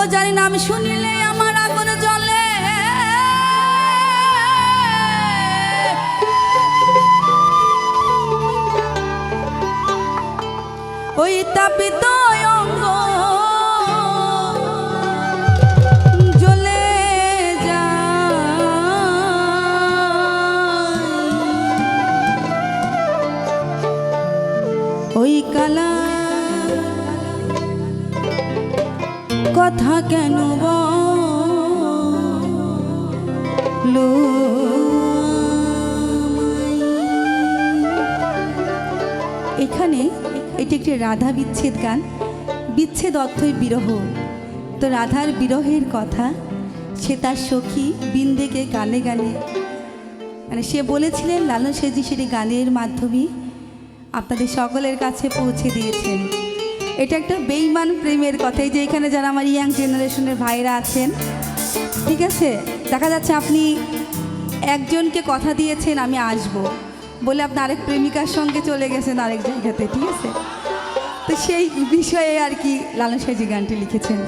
ও না নাম শুনিলে আমার আগুন জ্বলে। ওই তাপিত কথা কেন বলো এখানে এটি একটি রাধা বিচ্ছেদ গান। বিচ্ছেদ অর্থই বিরহ। তো রাধার বিরহের কথা, সে তার সখী বিন্দেকে গানে গানে। মানে সে বলেছিলেন, লালন সেজি সেটি গানের মাধ্যমে আপনাদের সকলের কাছে পৌঁছে দিয়েছেন। এটা একটা বেইমান প্রেমের কথা এই যে এখানে যারা আমার ইয়াং জেনারেশনের ভাইরা আছেন, ঠিক আছে? দেখা যাচ্ছে আপনি একজনকে কথা দিয়েছেন, আমি আসব। বলে আপনি আরেক প্রেমিকার সঙ্গে চলে গেছেন আরেক জায়গাতে ঠিক আছে? তো সেই বিষয়ে আর কি লালন সাইজি গানটি লিখেছেন।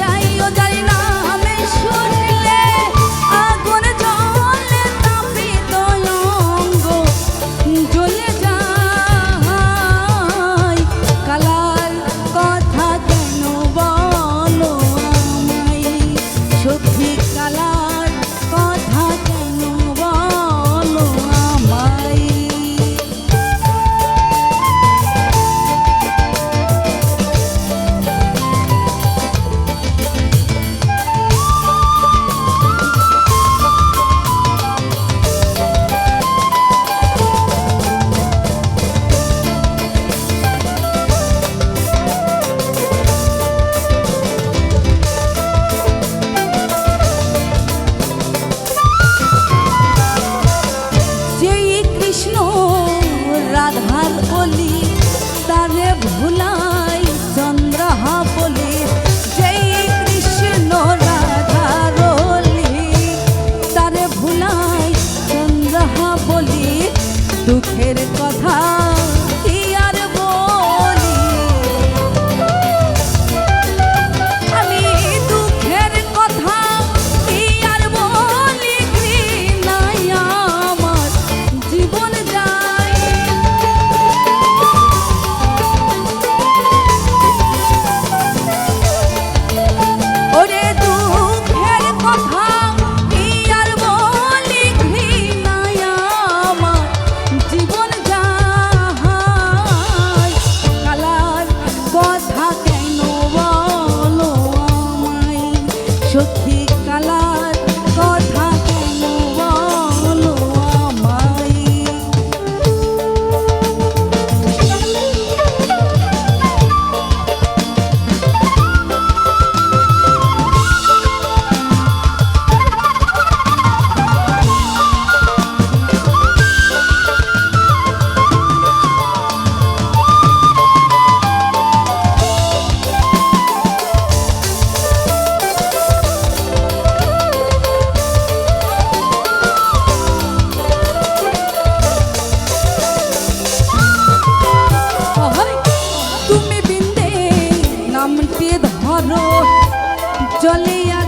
যাই ও যাই না করো চলিয়া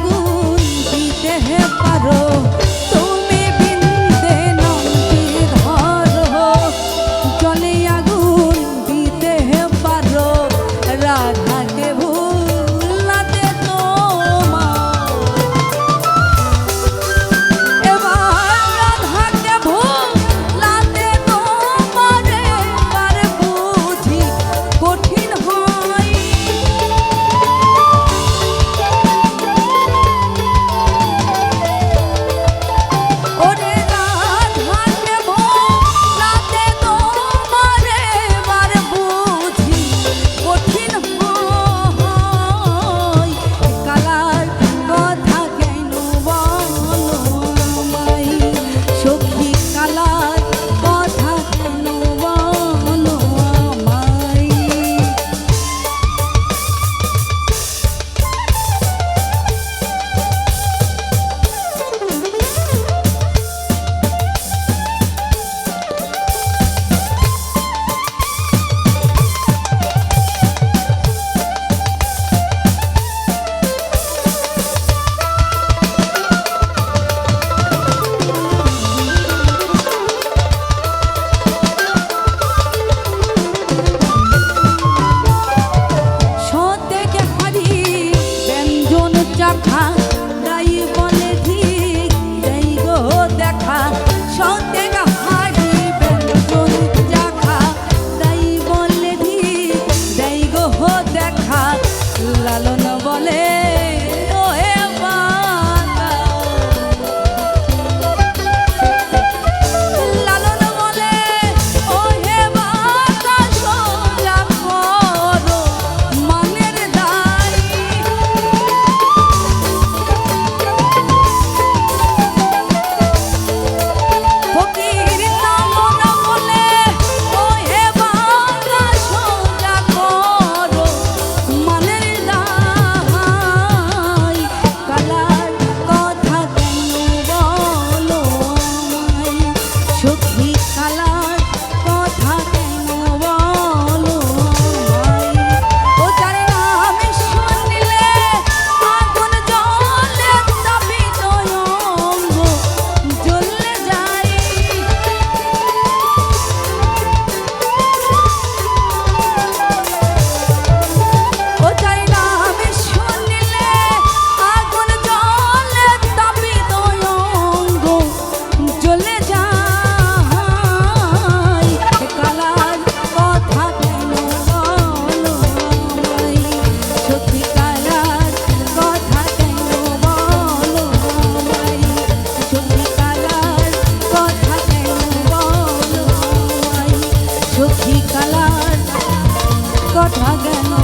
সখী কালার কথা গেল